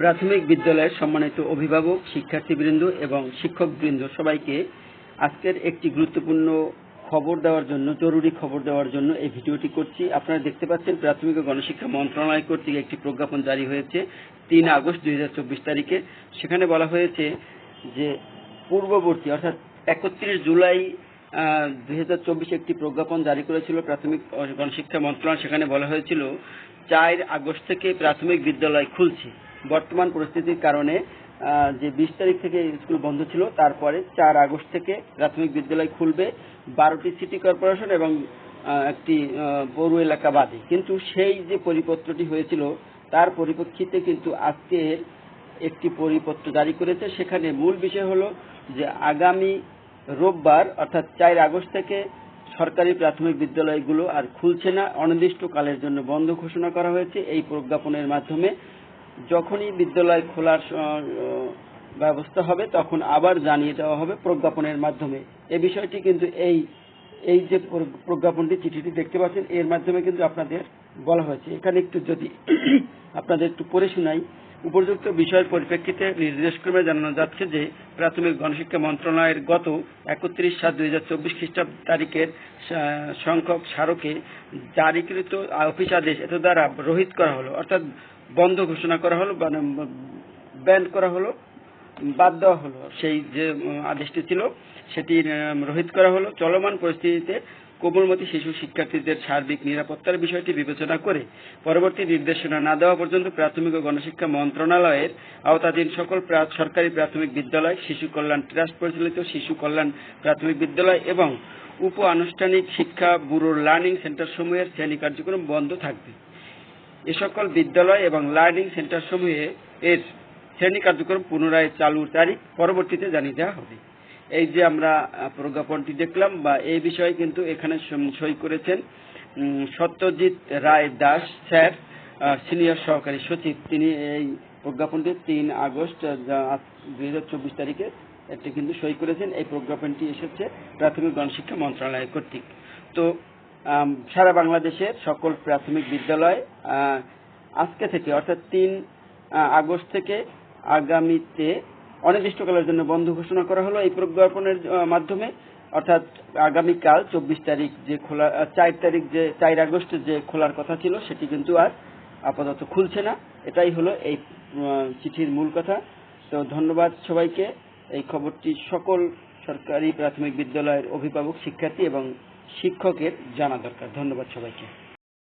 প্রাথমিক বিদ্যালয়ের সম্মানিত অভিভাবক, শিক্ষার্থীবৃন্দ এবং শিক্ষকবৃন্দ সবাইকে আজকের একটি গুরুত্বপূর্ণ খবর দেওয়ার জন্য, জরুরি খবর দেওয়ার জন্য এই ভিডিওটি করছি। আপনারা দেখতে পাচ্ছেন প্রাথমিক ও গণশিক্ষা মন্ত্রণালয় কর্তৃক একটি প্রজ্ঞাপন জারি হয়েছে তিন আগস্ট দুই হাজার চব্বিশ তারিখে। সেখানে বলা হয়েছে যে পূর্ববর্তী, অর্থাৎ একত্রিশ জুলাই দুই একটি প্রজ্ঞাপন জারি করেছিল প্রাথমিক গণশিক্ষা মন্ত্রণালয়। সেখানে বলা হয়েছিল, চার আগস্ট থেকে প্রাথমিক বিদ্যালয় খুলছে। বর্তমান পরিস্থিতির কারণে যে বিশ তারিখ থেকে স্কুল বন্ধ ছিল, তারপরে চার আগস্ট থেকে প্রাথমিক বিদ্যালয় খুলবে, বারোটি সিটি কর্পোরেশন এবং একটি পৌর এলাকা বাদে কিন্তু সেই যে পরিপত্রটি হয়েছিল, তার পরিপ্রেক্ষিতে কিন্তু আজকের একটি পরিপত্র জারি করেছে। সেখানে মূল বিষয় হলো যে আগামী রোববার, অর্থাৎ চার আগস্ট থেকে সরকারি প্রাথমিক বিদ্যালয়গুলো আর খুলছে না। অনির্দিষ্টকালের জন্য বন্ধ ঘোষণা করা হয়েছে। এই প্রজ্ঞাপনের মাধ্যমে যখনই বিদ্যালয় খোলার ব্যবস্থা হবে, তখন আবার জানিয়ে দেওয়া হবে প্রজ্ঞাপনের মাধ্যমে। এ বিষয়টি কিন্তু এই এই যে প্রজ্ঞাপনটি, চিঠিটি দেখতে পাচ্ছেন, এর মাধ্যমে কিন্তু আপনাদের বলা হয়েছে। এখানে একটু যদি আপনাদের একটু পড়ে শোনাই। উপযুক্ত বিষয়ের পরিপ্রেক্ষিতে নির্দেশক্রমে জানানো যাচ্ছে যে প্রাথমিক গণশিক্ষা মন্ত্রণালয়ের গত একত্রিশ সাত দুই হাজার চব্বিশ খ্রিস্টাব্দ তারিখের সংখ্যক স্মারকে জারিকৃত অফিস আদেশ এত দ্বারা রহিত করা হলো, অর্থাৎ বন্ধ ঘোষণা করা হলো ব্যান করা হলো, বাদ দেওয়া হলো। সেই যে আদেশটি ছিল সেটি রহিত করা হলো। চলমান পরিস্থিতিতে কোমলমতি শিশু শিক্ষার্থীদের সার্বিক নিরাপত্তার বিষয়টি বিবেচনা করে পরবর্তী নির্দেশনা না দেওয়া পর্যন্ত প্রাথমিক ও গণশিক্ষা মন্ত্রণালয়ের আওতাধীন সকল সরকারি প্রাথমিক বিদ্যালয়, শিশু কল্যাণ ট্রাস্ট পরিচালিত শিশু কল্যাণ প্রাথমিক বিদ্যালয় এবং উপ আনুষ্ঠানিক শিক্ষা ব্যুরোর লার্নিং সেন্টার সমূহের শ্রেণি কার্যক্রম বন্ধ থাকবে। এ সকল বিদ্যালয় এবং লার্নিং সেন্টার সমূহে এর শ্রেণি কার্যক্রম পুনরায় চালুর তারিখ পরবর্তীতে জানিয়ে দেওয়া হবে। এই যে আমরা প্রজ্ঞাপনটি দেখলাম বা এই বিষয়ে কিন্তু এখানে সই করেছেন সত্যজিৎ রায় দাস, স্যার সিনিয়র সহকারী সচিব। তিনি এই প্রজ্ঞাপনটি তিন আগস্ট দুই হাজার চব্বিশ তারিখে এটি কিন্তু সই করেছেন। এই প্রজ্ঞাপনটি এসেছে প্রাথমিক গণশিক্ষা মন্ত্রণালয় কর্তৃক। তো সারা বাংলাদেশের সকল প্রাথমিক বিদ্যালয় আজকে থেকে, অর্থাৎ তিন আগস্ট থেকে আগামীতে অনির্দিষ্টকালের জন্য বন্ধ ঘোষণা করা হলো। এই প্রজ্ঞাপনের মাধ্যমে, অর্থাৎ আগামীকাল চব্বিশ তারিখ যে খোলা চার তারিখ যে, চার আগস্ট যে খোলার কথা ছিল, সেটি কিন্তু আর আপাতত খুলছে না। এটাই হলো এই চিঠির মূল কথা। তো ধন্যবাদ সবাইকে। এই খবরটি সকল সরকারি প্রাথমিক বিদ্যালয়ের অভিভাবক, শিক্ষার্থী এবং শিক্ষকের জানা দরকার। ধন্যবাদ সবাইকে।